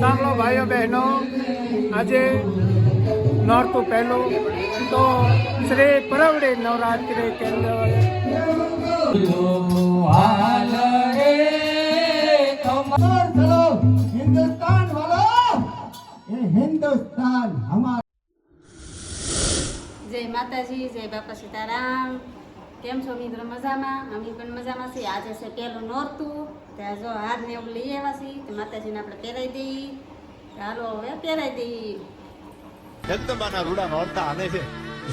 સાંભળો ભાઈઓ બહેનો આજે નોરતું પહેલું તો શ્રી પરવડે નવરાત્રિ કેન્દ્ર. હિન્દુસ્તાન જય માતાજી જય બાપા સીતારામ. કેમ છો મિત્રો મજામાં? અમે પણ મજામાં છીએ. આજે છે પહેલું નોરતું. ત્યાં જો હાર ને એવું લઈ આવ્યા છીએ. તો માતાજીને આપણે પહેરાવી દઈએ. ચાલો હવે પહેરાવી દઈએ. જગદંબાના રૂડા નોરતા આને છે.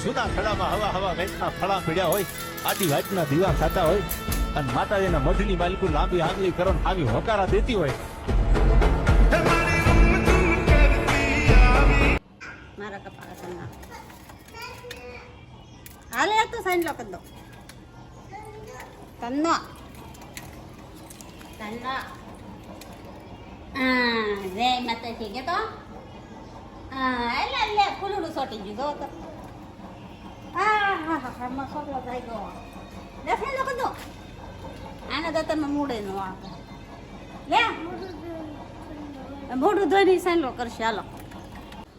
જૂના ખડામાં હવા હવા વેચના ફળા પીડ્યા હોય. આટી વાતના દીવા ખાતા હોય. અને માતાજીના મઢની માલિકુ લાંબી આંગલી કરો આવી હોકારા દેતી હોય. મારા કપાળા હાલે તો સાઈન લો કરી દો. તન્નો તન્નો હા જય માતાજી કે તો હા એટલે એટલે ફૂલડું સોટી ગયું જો તો હા હા હા હા સોટલો થઈ ગયો લે સાઈન લો કરી દો આને તો તમે મૂડે નો આવે લે મોઢું ધોઈને સાઈન લો કરશે હાલો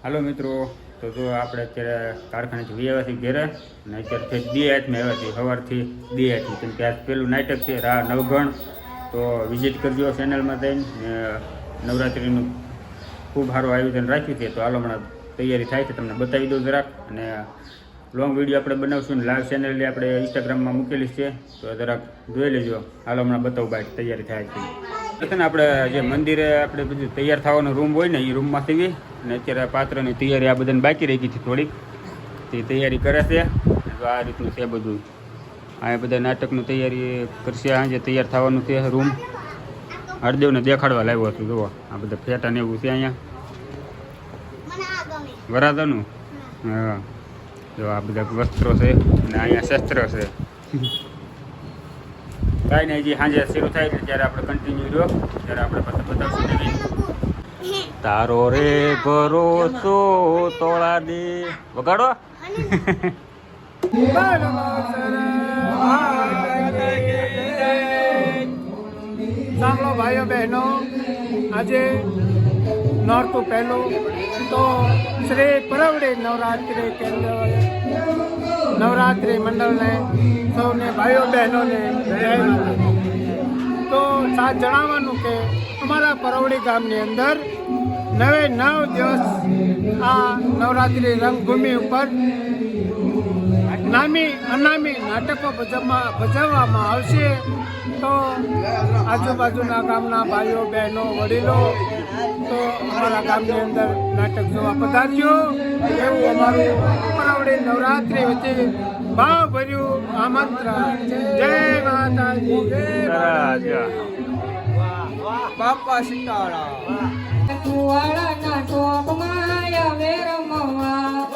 હાલો મિત્રો તો જો આપણે અત્યારે કારખાને વી આવ્યા છીએ ઘેરે, અને અત્યારથી બે હાથમાં આવ્યા સવારથી બે હાથમાં કેમ કે આજ પેલું નાટક છે રા નવગણ. તો વિઝિટ કરજો ચેનલમાં થઈને નવરાત્રિનું ખૂબ સારું આયોજન રાખ્યું છે. તો હાલો હમણાં તૈયારી થાય છે, તમને બતાવી દઉં જરાક. અને લોંગ વીડિયો આપણે બનાવશું, ને લાઈવ ચેનલ આપણે ઇન્સ્ટાગ્રામમાં મૂકેલી છે. તો જરાક જોઈ લેજો. હાલો હમણાં બતાવું બાઈક તૈયારી થાય છે. આપણે જે મંદિરે આપણે બધું તૈયાર થવાનો રૂમ હોય ને, એ રૂમમાંથી અને અત્યારે પાત્રની તૈયારી આ બધાને બાકી રહી ગઈ છે થોડીક. તે તૈયારી કરે છે. તો આ રીતનું છે બધું. આ બધા નાટકનું તૈયારી કરશે. આજે તૈયાર થવાનું છે રૂમ. હરદેવને દેખાડવા લાવ્યો છું. જુઓ, આ બધા ફેટા ને એવું છે અહીંયા. વરાદાનું હા. જો આ બધા વસ્ત્રો છે અને અહીંયા શસ્ત્ર છે. કાંઈ નહીં, હજી સાંજે શરૂ થાય ને ત્યારે આપણે કન્ટિન્યુ રહ્યો, ત્યારે આપણે પાછા બતાવશું. તારો રે ભરોસો તોળા દે વગાડો. સાંભળો ભાઈઓ બહેનો, આજે નોરતું પહેલું તો શ્રી પરવડી નવરાત્રિ કેન્દ્ર નવરાત્રિ મંડળને સૌને, ભાઈઓ બહેનોને તો સાથ જણાવવાનું કે અમારા પરવડી ગામની અંદર નવે નવ દિવસ આ નવરાત્રિ રંગભૂમિ ઉપર નામી અનામી નાટકો ભજવવા ભજવવામાં આવશે. તો આજુબાજુના ગામના ભાઈઓ, બહેનો, વડીલો, તો અમારા ગામની અંદર નાટક જોવા પધારજો. એવું અમારું પરાવડી નવરાત્રિ વચ્ચે ભાવ ભર્યું આમંત્રણ જય માતાજી. જય બાપા સીતારામ કુવાળાના ટોપમાં આવે રમવા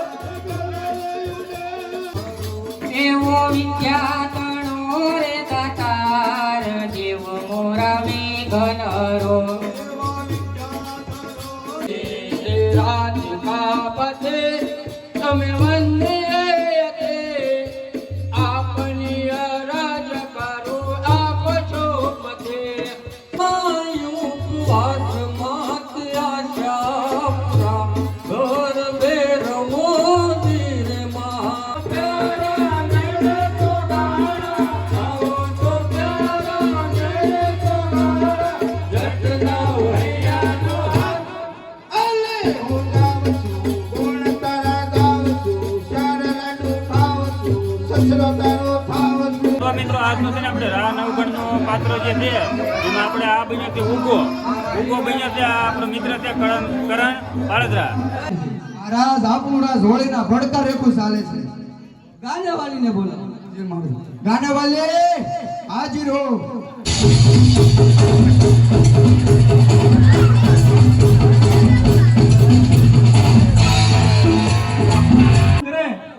એવો વિખ્યાતણો રે તાતાર દેવ મોરા મેઘનરો રાજકા પથે પાત્ર જે છે એમાં આપણે આ બન્યો છે ઉગો ઉગો બન્યો છે આપણો મિત્ર છે કરણ કરણ પાળદરા રાજ આપણું હોળીના ભડકા રેખું ચાલે છે. ગાનેવાલીને બોલાવો. ગાનેવાલી હાજર હો.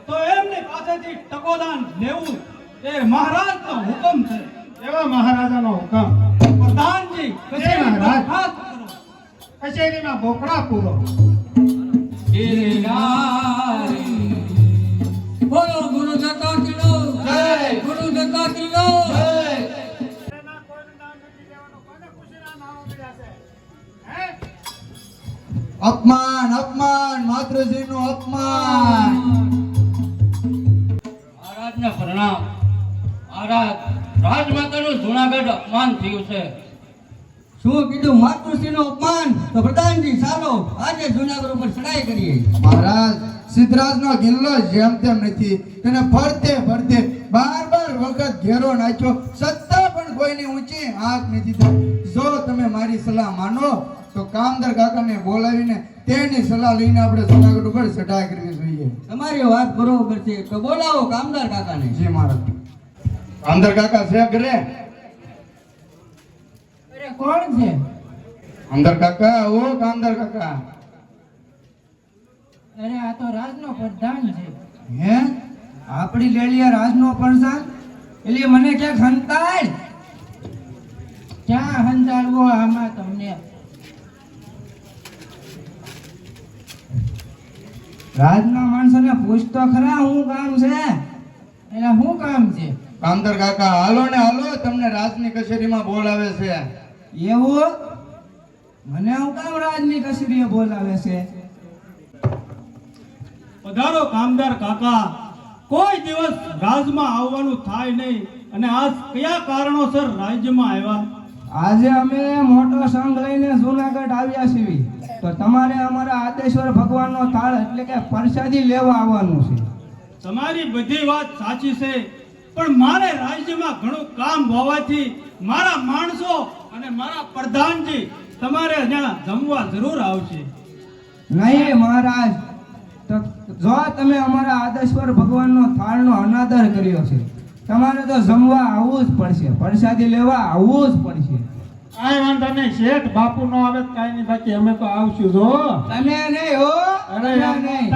તો એમની પાસેથી ટકોદાન લેવું એ મહારાજનો હુકમ છે. એવા મહારાજાનો હુકમ. પ્રધાનજી કચેરી મહારાજ. કચેરીમાં ભોકડા પૂરો. બોલો ગુરુ દત્તા કિલો. જય. ગુરુ દત્તા કિલો. જય. અપમાન મળ્યા છે? હે? અપમાન મહારાજ ને અપમાન. મહારાજને પ્રણામ. મહારાજ રાજમાતાનું જુનાગઢ અપમાન થયું છે. શું કીધું? માતૃશ્રીનું અપમાન? તો પ્રધાનજી ચાલો આજે જુનાગઢ ઉપર ચડાઈ કરીએ. મહારાજ સિદ્ધરાજનો ગિલ્લો જેમ તેમ નથી. તેને ફરતે ફરતે બાર બાર વખત ઘેરો નાખ્યો. સત્તા પણ કોઈની ઊંચી હાથ નથી થઈ. જો તમે મારી સલાહ માનો તો કામદાર કાકાને બોલાવીને તેની સલાહ લઈને આપણે જુનાગઢ ઉપર ચડાઈ કરવી જોઈએ. તમારી વાત બરોબર છે. તો બોલાવો કામદાર કાકાને. જી મહારાજ. કામદાર કાકા છે ઘરે? અરે કોણ છે? અંદર કાકા ઓ કાંદર કાકા? અરે આ તો રાજનો પ્રધાન છે. હે? આપણી લેલિયા રાજનો પ્રધાન? એટલે મને ક્યાંક હંતાય ક્યાં હંતાડવો આમાં તમને? રાજના માણસોને પૂછતો ખરા શું કામ છે? એટલે શું કામ છે? કામદાર કાકા હાલો ને હાલો તમને રાજની કચેરીમાં બોલાવે છે. એવું? મને હું કામ રાજની કચેરીએ બોલાવે છે? પધારો કામદાર કાકા. કોઈ દિવસ રાજમાં આવવાનું થાય નહીં. અને આજ કયા કારણોસર રાજ્યમાં આવ્યા? આજે અમે મોટો સંઘ લઈને જુનાગઢ આવ્યા છીએ. તો તમારે અમારા આદેશ્વર ભગવાનનો થાળ એટલે કે પ્રસાદી લેવા આવવાનું છે. તમારી બધી વાત સાચી છે. પણ મારે રાજ્યમાં ઘણું કામ હોવાથી મારા માણસો અને મારા પ્રધાનજી તમારે અહીંયા જમવા જરૂર આવશે. નહીં મહારાજ જો તમે અમારા આદેશ્વર ભગવાનનો થાળનો અનાદર કર્યો છે તમારે તો જમવા આવવું જ પડશે પ્રસાદી લેવા આવવું જ પડશે. કાંઈ વાંધો નહીં શેઠ બાપુ નો આવે તો કાંઈ નહીં બાકી અમે તો આવશું જો. તમે નહીં હો અરે નહીં.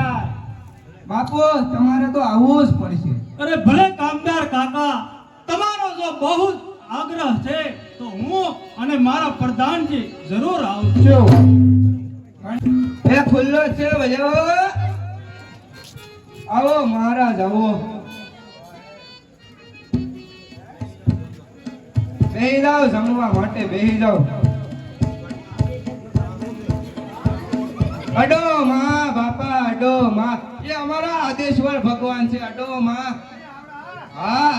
બાપુ તમારે તો આવવું જ પડશે. અરે ભલે કામદાર કાકા તમારો જો બહુ જ આગ્રહ છે તો હું અને મારા પ્રધાનજી જરૂર આવશું એ ખુલ્લો છે ભજો આવો મહારાજ આવો. બેહી જાઓ જમવા માટે બેહી જાઓ. અડો માં બાપા અડો માં. એ અમારા આદેશ્વર ભગવાન છે અડો માં હા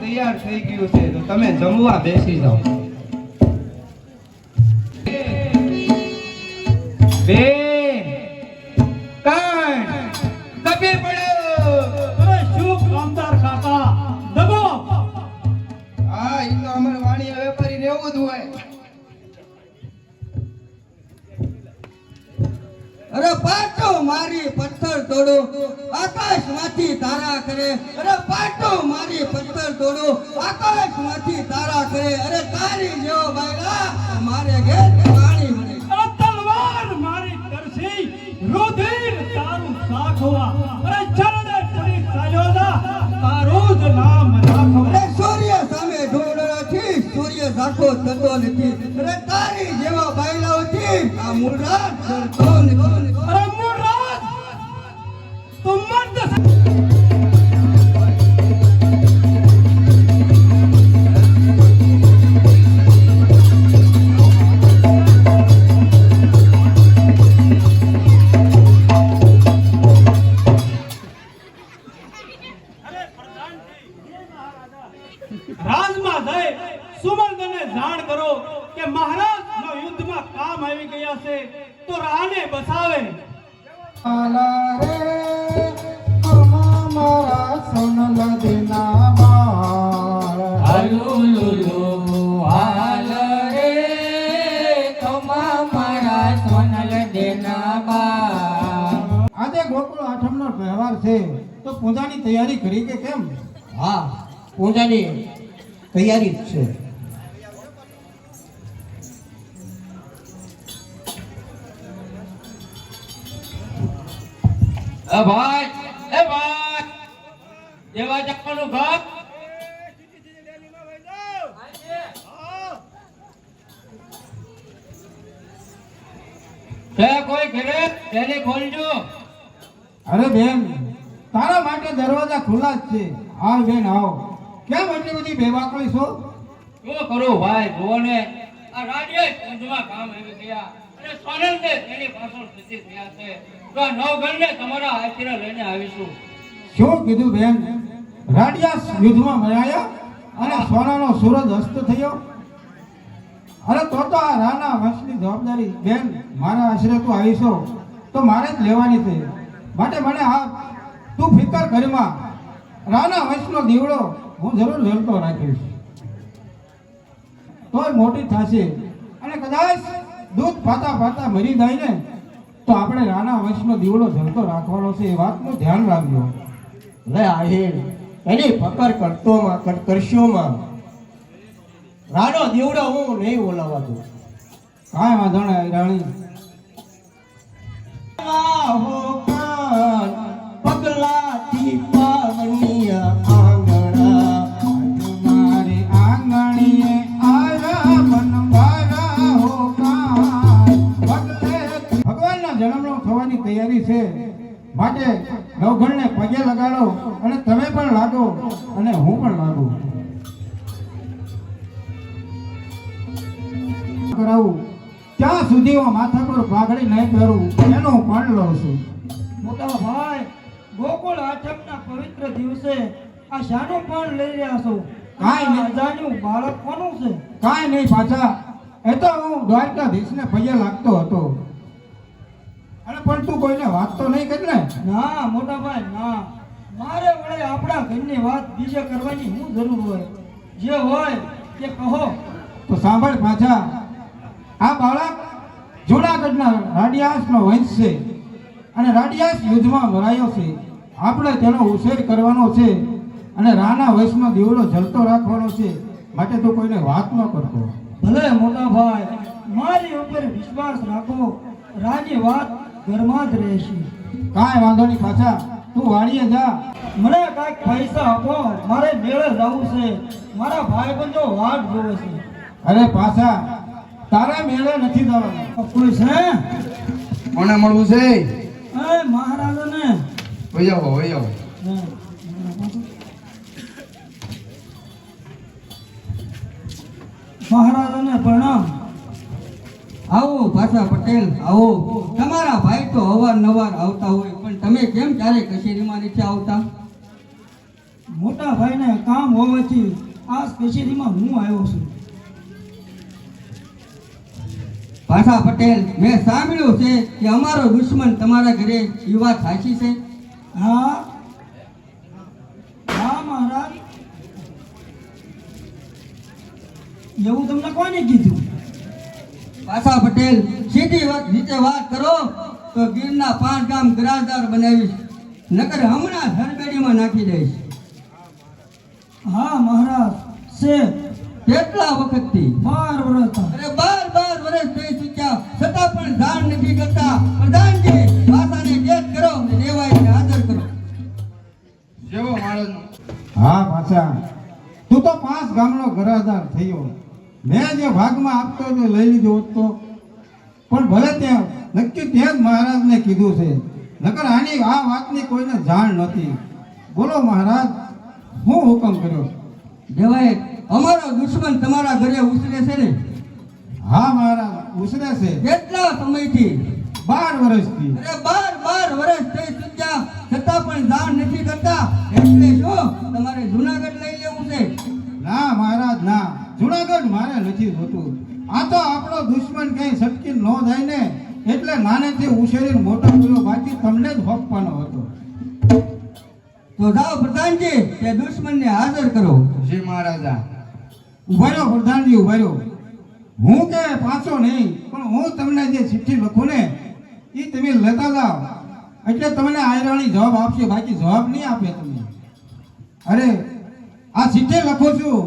તૈયાર થઈ ગયું છે, તો તમે જમવા બેસી જાઓ. બે ત્રણ કભી પડ્યો. અરે શું કામદાર કાકા. દબો. હા ઈ તો અમારે વાણીયા વેપારી રહેવું જ હોય. અરે પાટો મારી પથ્થર તોડો. આકાશમાંથી તારા કરે. અરે પાટો મારી પથ્થર તોડો. આકાશમાંથી તારા કરે. અરે તારી જેવો ભાઈ મારે ઘેર રુધિર તારું સાખવા અરે ચરણે પડી સાયોદા તારું જ નામ રાખવા સૂર્ય સામે ઢોળાથી સૂર્ય ઝાંખો થતો નથી. અરે તારી જેવા બાયલાઓથી આ મુરાદ કરતો નથી. અરે હા પૂજાની તૈયારી છે. કોઈ ઘરે? તેને ખોલજો. અરે બેન તારા માટે દરવાજા ખુલ્લા જ છે. આવ બેન આવ. કેમ એટલી બધી બેવાકળી છો? શું કરો ભાઈ જુઓ ને આ રાજ્ય ઊંધમાં કામ આવી ગયા. અને સોનલ ને તેની પાછળ સ્થિતિ થયા છે. તો આ નવગણને તમારા આશીર્વાદ લઈને આવીશું. શું કીધું બેન? રાડિયા યુદ્ધમાં મરાયા અને સોનાનો સૂરજ અસ્ત થયો? અરે તો તો આ રાના વંશની જવાબદારી. બેન મારા આશરે તું આવીશો તો મારે જ લેવાની છે. માટે મને આ તું ફિકર કરીમાં રાના વંશનો દીવડો હું જરૂર જલતો રાખીશ. તોય મોટી થશે. અને કદાચ દૂધ પાતા પાતા મરી જાય ને, તો આપણે રાના વંશનો દીવડો જલતો રાખવાનો છે એ વાતનું ધ્યાન રાખજો. લે આહિર એની ફકર કરતો માં કર- કરશો માં રાડો દીવડો હું નહીં બોલાવા દઉં. કાંઈ વાંધો નહીં, રાણી. તૈયારી છે. માટે નવઘણને પગે લગાડો અને તમે પણ લાગો અને હું પણ લાગુ. કરાવું. ત્યાં સુધી હું માથા પર પાઘડી નહીં પહેરું એનો હું પણ લઉં છું. મોટા ભાઈ ગોકુળ આઠમના પવિત્ર દિવસે આ શાનું પણ લઈ રહ્યા છો. કાંઈ. અજાણ્યું બાળક કોનું છે? કાંઈ નહીં પાછા. એ તો હું દ્વારકાધીશને પગે લાગતો હતો. અને પણ તું કોઈને વાત તો નહીં કરી ને? ના મોટા ભાઈ ના. મારે વળે આપણા ઘરની વાત બીજે કરવાની શું જરૂર હોય. જે હોય તે કહો. તો સાંભળ પાછા. આ બાળક જૂનાગઢના રાડિયાસનો વંશ છે અને રાડિયાસ યુદ્ધમાં મરાયો છે. આપણે તેનો ઉછેર કરવાનો છે અને રાના વંશનો દીવડો જલતો રાખવાનો છે. માટે તો કોઈને વાત ન કરતો ભલે મોટા ભાઈ. મારી ઉપર વિશ્વાસ રાખો. રાની વાત ઘરમાં જ રહેશે. કાંઈ વાંધો નહીં પાછા. તું વાણીએ જા. મને કાંઈક પૈસા આપો. મારે મેળે જવું છે. મારા ભાઈબંધો વાટ જોવે છે. અરે પાછા. તારા મેળે નથી જવાનું. કોઈ છે? કોને મળવું છે? એ મહારાજાને. વહી આવો વહી આવો મહારાજાને પ્રણામ. આવો પાછા પટેલ આવો. તમારા ભાઈ તો અવારનવાર આવતા હોય પણ તમે કેમ ક્યારે કચેરીમાં નથી આવતા? મોટા ભાઈને કામ હોવાથી આ કચેરીમાં હું આવ્યો છું. પાછા પટેલ મેં સાંભળ્યું છે કે અમારો દુશ્મન તમારા ઘરે એ વાત સાચી છે? હા. હા મહારાજ. એવું તમને કોને કીધું? પાછા પટેલ સીધી વાત રીતે વાત કરો તો ગીરના પાંચ ગામ ગ્રાસદાર બનાવીશ. નકર હમણાં હરબેડીમાં નાખી દઈશ. હા મહારાજ છે. કેટલા વખતથી? બાર વર્ષ અરે બાર બાર વર્ષ થઈ ચૂક્યા. છતાં પણ જાણ નથી કરતા. પ્રધાનજી માતાને કેદ કરો અને દેવાઈને હાજર કરો. જેવો મહારાજ હા પાછા. તું તો પાંચ ગામનો ઘરાદાર થયો. મેં જે ભાગમાં આપતો હતો લઈ લીધો હોત તો. પણ ભલે ત્યાં નક્કી ત્યાં જ મહારાજને કીધું છે. નકર આની આ વાતની કોઈને જાણ નથી. બોલો મહારાજ હું હુકમ કર્યો. દેવાય અમારો દુશ્મન તમારા ઘરે ઉછરે છે ને? હા મહારાજ ઉછરે છે. કેટલા સમયથી? બાર વર્ષથી. અરે બાર જાઓ પ્રધાનજી તે દુશ્મનને હાજર કરો. જી મહારાજા. ઊભા રહ્યો પ્રધાનજી ઊભા રહ્યો હું કે પાછો નહીં પણ હું તમને જે ચિઠ્ઠી લખું ને એ તમે લેતા જાઓ. એટલે તમને આયરાણી જવાબ આપશે બાકી જવાબ નહીં આપે તમને. અરે આ ચિઠ્ઠી લખું છું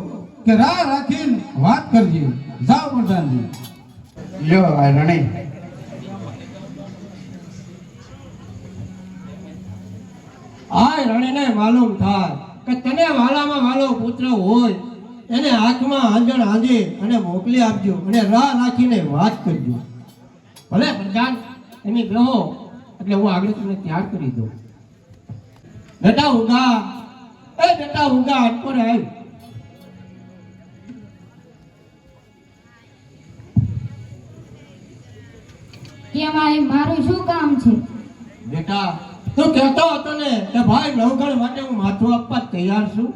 કે રાહ રાખીને વાત કરજે. જાઓ પ્રધાનજી. લ્યો આ આ રણીને માલુમ થાય કે તને વાલામાં વાલો પુત્ર હોય એને હાથમાં આંજણ આંજે અને મોકલી આપજો અને રાહ રાખીને વાત કરજો. ભલે પ્રધાન એની ગ્રહો એટલે હું આગળ તમને ત્યાર કરી દઉં. બેટા ઉગા એ બેટા ઉગા પર આવ. કેમ આ મારું શું કામ છે? બેટા તું કહેતો હતો ને કે ભાઈ નવગણ માટે હું માથું આપવા તૈયાર છું.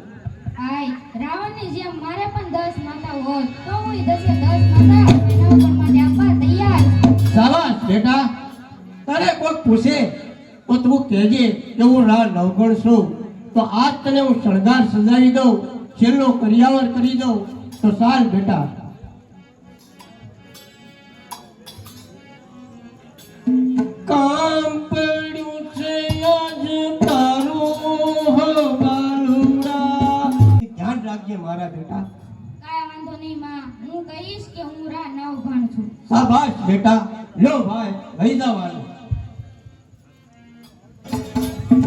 આય રાવણની જેમ મારે પણ 10 માતા હોત તો હું 10 10 માતા નવગણ માટે આપવા તૈયાર છું. બેટા. તારે કોઈ પૂછે તો તું કહેજે કે હું રા નવગણ છું તો આજ તને હું શણગાર સજાવી દઉં છેલ્લો કરિયાવર કરી દઉં. તો સાલ બેટા. કામ પડ્યું મારા બેટા? કાય વાંધો નહીં માં. હું કહીશ કે હું રા નવગણ છું. શાબાશ બેટા. લો ભાઈ લઈ જવાનું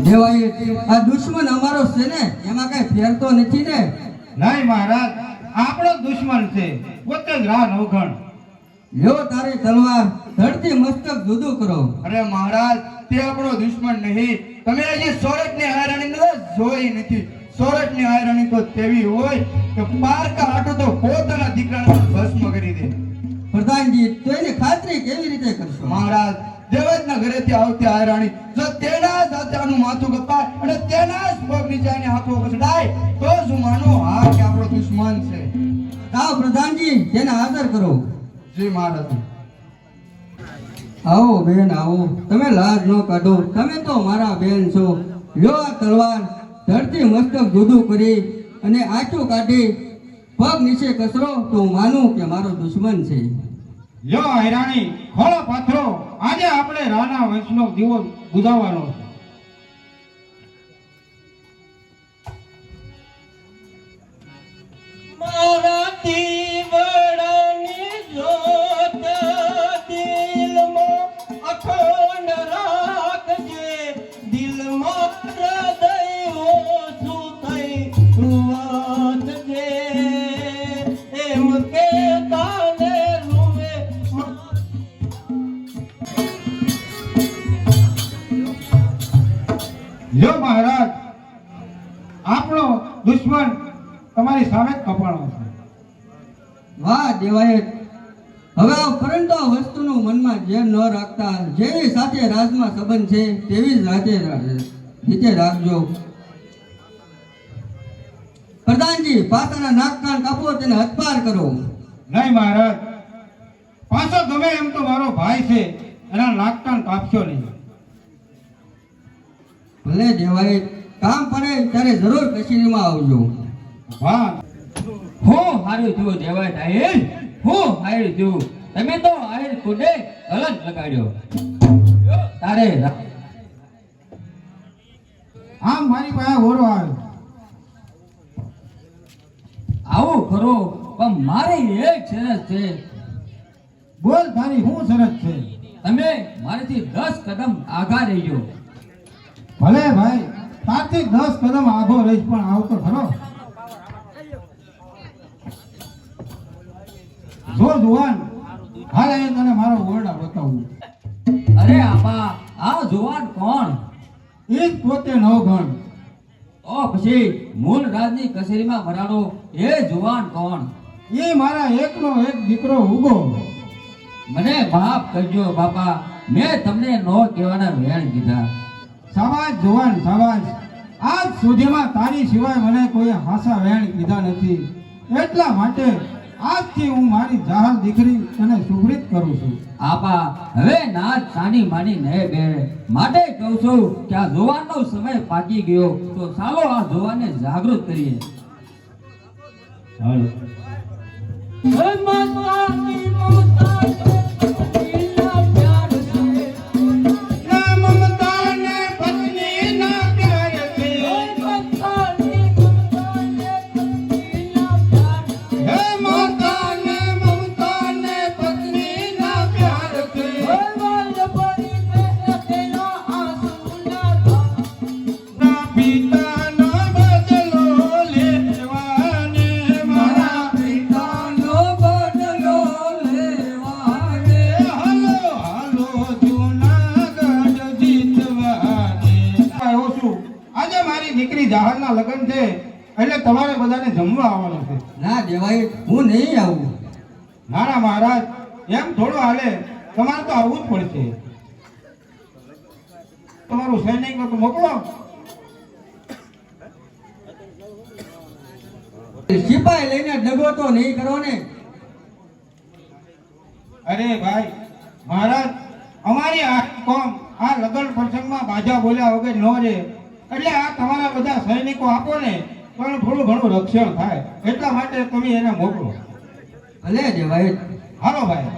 દેવાય આ દુશ્મન અમારો છે ને એમાં કઈ ફેરતો નથી ને? નહીં મહારાજ આપણો દુશ્મન છે. પોતે જ રાહ નવઘણ લ્યો તારી તલવાર ધરતી મસ્તક જુદું કરો. અરે મહારાજ તે આપણો દુશ્મન નહીં. તમે હજી સોરઠ ને હાયરાણી જોઈ નથી. સોરઠની હાયરાણી તો તેવી હોય કે પારકા હાટો તો પોતાના દીકરાને ભસ્મ કરી દે. પ્રધાનજી તો એની ખાતરી કેવી રીતે કરશો? મહારાજ દેવજના ઘરેથી આવતી હાયરાણી જો તેના જ હત્યાનું માથું કપાય અને તેના જ પગ નીચે આની આંખો કચડાય તો જ હું માનું હા કે આપણો દુશ્મન છે. આવો પ્રધાનજી તેને હાજર કરો. જી મહારાજ. આવો બેન આવો. તમે લાજ ન કાઢો. તમે તો મારા બેન છો. લ્યો આ તલવાર. ધરતી મસ્તક જુદું કરી અને આચું કાઢી પગ નીચે કસરો તો હું માનું કે મારો દુશ્મન છે. લ્યો હૈરાણી ખોળો પાથરો. આજે આપણે રાણા વંશનો દીવો બુધાવવાનો છે. મારા દીવડાની જોત દિલમાં અખંડ રાખજે લ્યો મહારાજ આપણો દુશ્મન તમારી સામે જ કપાણો છે. વાહ દેવાય હવે પરંતુ આ વસ્તુનું મનમાં જેમ ન રાખતા જેવી સાથે રાજમાં સંબંધ છે તેવી જ રાતે રીતે રાખજો. પ્રધાનજી પાતાના નાક કાન કાપો તેને હથપાર કરો. નહીં મહારાજ પાછો ગમે એમ તો મારો ભાઈ છે એના નાકકાન કાપશો નહીં. ભલે દેવાય કામ પડે ત્યારે જરૂર કચેરીમાં આવજો. હું હારું થયું દેવાય સાહેબ હો હારું થયું તમે તો હાર કુડે અલગ લગાડ્યો. તારે આમ મારી પાસે ઓરો આવ્યો આવું ખરો પણ મારે એક શરત છે. બોલ તારી શું શરત છે. તમે મારાથી દસ કદમ આગા રહીજો ભલે ભાઈ તારથી દસ કદમ આભો રહીશ પણ આવતો ખરો. જો જુવાન હાલ તને મારો ઓરડા બતાવું. અરે આપા આ જુવાન કોણ? એ જ પોતે નવગણ ઓ પછી મૂળ રાજની કચેરીમાં ભરાડો એ જુવાન કોણ? એ મારા એકનો એક દીકરો ઉગો. મને માફ કરજો બાપા. મેં તમને નો કહેવાના વેણ કીધા. સાવાજ જુવાન સમાજ આજ સુધીમાં તારી સિવાય મને કોઈ હાસા વેણ કીધા નથી. એટલા માટે આજથી હું મારી જાહલ દીકરી તને સુભરિત કરું છું. આપા હવે નાચ સાની માની નહીં બે માટે કહું છું કે આ જુવાનનો સમય પાકી ગયો તો ચાલો આ જુવાનને જાગૃત કરીએ. હાલો. ના ના મહારાજ એમ થોડો હાલે. તમારે તો આવવું જ પડશે. તમારું સૈનિક તો મોકલો. સિપાહી લઈને ડગો તો નહીં કરો ને. અરે ભાઈ મહારાજ અમારી આ કોમ આ લગ્ન પ્રસંગમાં બાજા બોલ્યા વગર ન રહે એટલે આ તમારા બધા સૈનિકો આપો ને પણ થોડું ઘણું રક્ષણ થાય. એટલા માટે તમે એને મોકલો. ભલે દેવાય હાલો ભાઈ.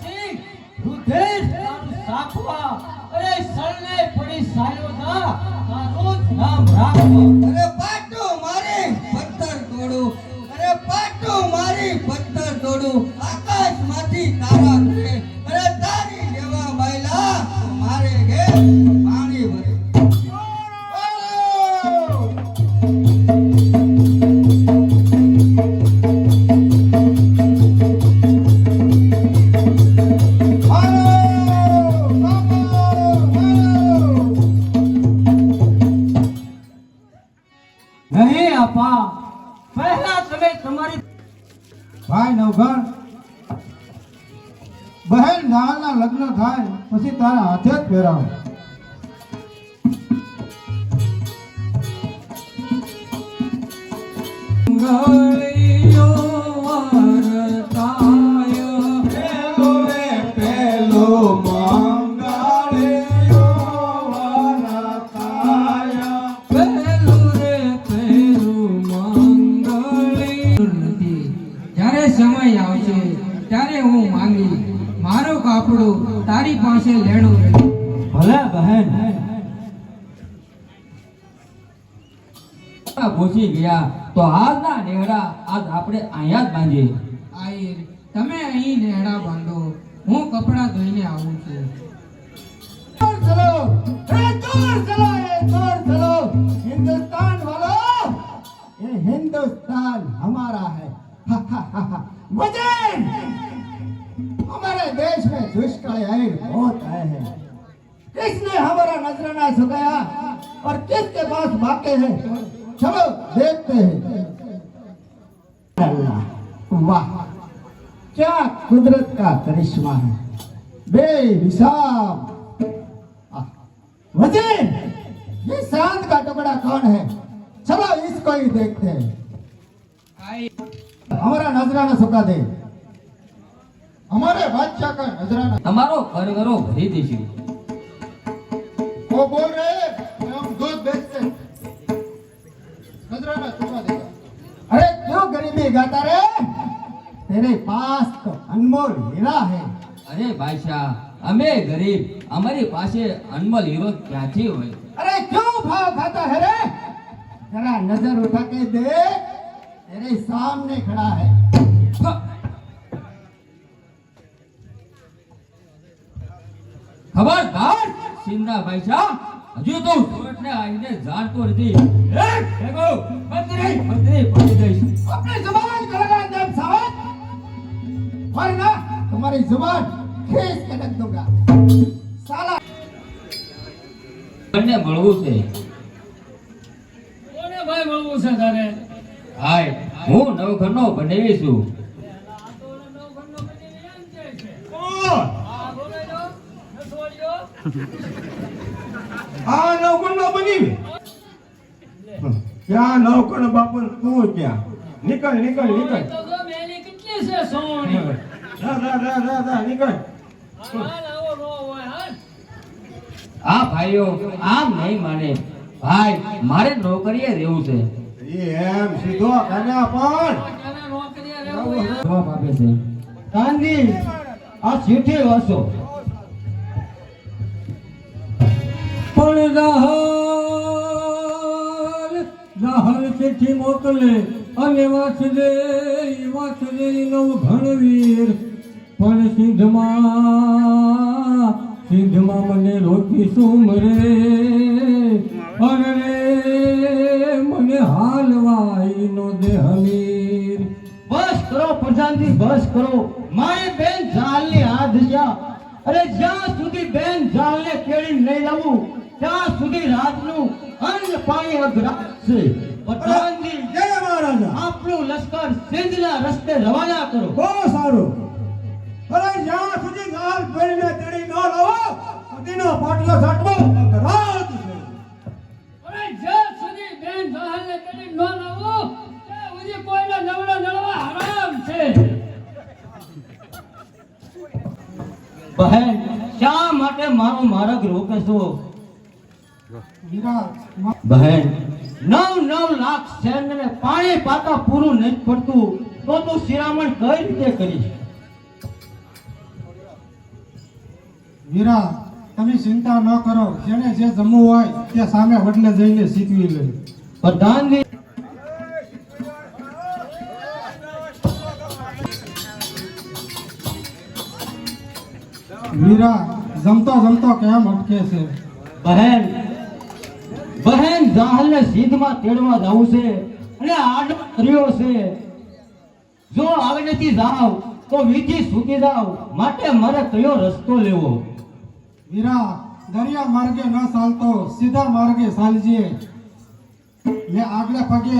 સિંહ રુધિર તારું સાખવા અરે સળને પડી સાયો થા તારું નામ રાખો અરે પાટો મારી પથ્થર તોડું. અરે પાટો મારી પથ્થર તોડો. આકાશમાંથી તારા કરે અરે તારી જેવા બાયલા મારે ઘેર ત્યારે હું માંગી મારું કાપડું તારી પાસે લેણું નથી ભલે બહેન ઘૂસી ગયા તો આજના નેહડા આજ આપણે અહીંયા જ બાંધીએ આઈર તમે અહીં નેહડા બાંધો હું કપડાં ધોઈને આવું છું चलो ए जोर चलो ए जोर चलो हिंदुस्तान वालों ये हिंदुस्तान हमारा है वजन हमारे देश में दुष्काल आए बहुत आए हैं किसने हमारा नजराना झुकाया और किसके पास बाकी है चलो देखते हैं अल्लाह वाह क्या कुदरत का करिश्मा है बेहिसाब वजीर ये सांड का टुकड़ा कौन है चलो इसको ही देखते हैं हमारा नजराना सुखा दे અમારે વાંચ્યા કા નજરાના. તમારો ઘરગરો ભરી દેજો. ઓ બોલ રે હમ દૂધ બેચતે નજરાના ચૂમા દે અરે ક્યો ગરીબી ગાતા રે? તેરે પાસ તો અનમોલ હીરા હે. અરે ભાઈશા અમે ગરીબ અમારી પાસે અનમોલ હીરો ક્યાંથી હોય? અરે ક્યો ભાવ ખાતા હે રે? જરા નજર ઉઠા કે દે તેરે સામને ખડા હે. ખબરદાર સિંધા ભાઈ શાહ હજુ તો સુરતને આવીને જાણતો નથી મંત્રી મંત્રી પડી જઈશ. આપણે જમાન કરેલા અંદર સાવત વરના તમારી જમાન ખેસ કે લગ દોગા સાલા. મને મળવું છે? કોને ભાઈ મળવું છે તારે? હાય હું નવઘરનો બનેવી છું. આ નવકણ ના. બની ક્યાં નવકણ બાપુ તું ક્યાં નીકળ નીકળ નીકળ. આ ભાઈઓ આમ નહીં માને. ભાઈ મારે નોકરીએ રહેવું છે. એ એમ સીધો કન્યા પણ તને હોય જવાબ આપે છે. કાંદી આ ચીઠી વાંચો. પણ રાહલ રાહલ ચિઠ્ઠી મોકલે, અને વાસદે વાસદે નવ ઘણવીર પણ સિંધમાં સિંધમાં મને રોકી સુમરે મરે? અરે મને હાલવાઈ નો દે હમીર બસ કરો પ્રધાનજી બસ કરો. મારી બેન જાલની હાથ જા અરે જ્યાં સુધી બેન જાલને કેળી નહીં લાવું ત્યાં સુધી રાતનું અન્ન પાણી અઘરા છે. પ્રધાનજી જય મહારાજા. આપણું લશ્કર સિંધના રસ્તે રવાના કરો. બહુ સારું. અરે જ્યાં સુધી ગાલ ભરીને તેડી ન લાવો સુધીનો પાટલો સાટવો રાત છે. અરે જ્યાં સુધી બેન જહાલને કરી ન લાવો ત્યાં સુધી કોઈને નવડા નળવા હરામ છે. બહેન શા માટે મારો માર્ગ રોકે છો? બહેન નવ નવ લાખ સૈન્યને પાણી પાતા પૂરું નહીં પડતું તો તું શિરામણ કઈ રીતે કરીશ? વીરા તમે ચિંતા ન કરો. જેને જે જમવું હોય તે સામે વડલે જઈને શીખવી લે. પ્રધાનની વીરા જમતો જમતો કેમ અટકે છે? બહેન બહેન જાહલને સિંધમાં તેડવા જવું છે અને આડો કર્યો છે. જો આગળથી જાવ તો વીજી સૂકી જાવ. માટે મારે કયો રસ્તો લેવો? વીરા દરિયા માર્ગે ન ચાલતો સીધા માર્ગે ચાલજે. ને આગલે પગે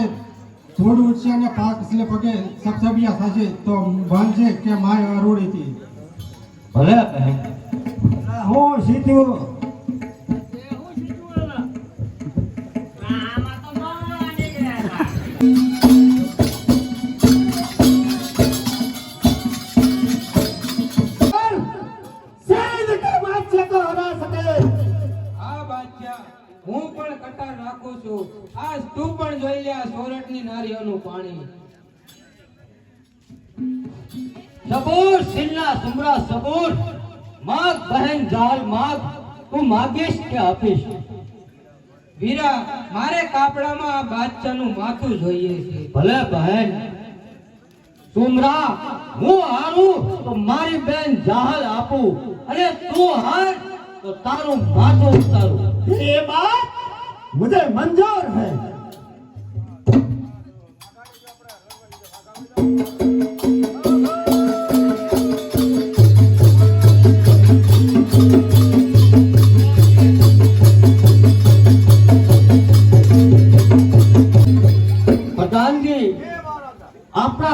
ધૂળ ઉઠશે અને પાક પગે સબસબિયા થશે. તો ભાનજે કે માય અરૂડીથી ભલે બહેન. હું સીધું આપણામાં બાદશાહનું માથું જોઈએ છે. ભલે બહેન. સુમરા હું હારું તો મારી બેન જાહલ આપું. અને તું હાર તો તારું માથું ઉતારું. એ બાત મુજે મંજૂર હૈ.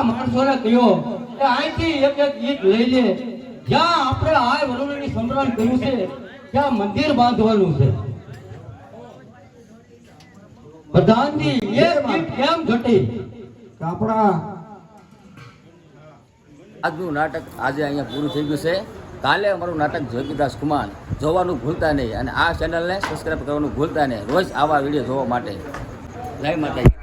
માણસોને કહ્યો કે અહીંથી એક એક ગીત લઈ લે. જ્યાં આપણે આ વરુણની સંભળાણ કર્યું છે ત્યાં મંદિર બાંધવાનું છે. પ્રધાનજી એક ગીત કેમ ઘટી? આપણા આજનું નાટક આજે અહીંયા પૂરું થઈ ગયું છે. કાલે અમારું નાટક જોગીદાસ કુમાર જોવાનું ભૂલતા નહીં. અને આ ચેનલને સબસ્ક્રાઈબ કરવાનું ભૂલતા નહીં. રોજ આવા વીડિયો જોવા માટે. જય માતાજી.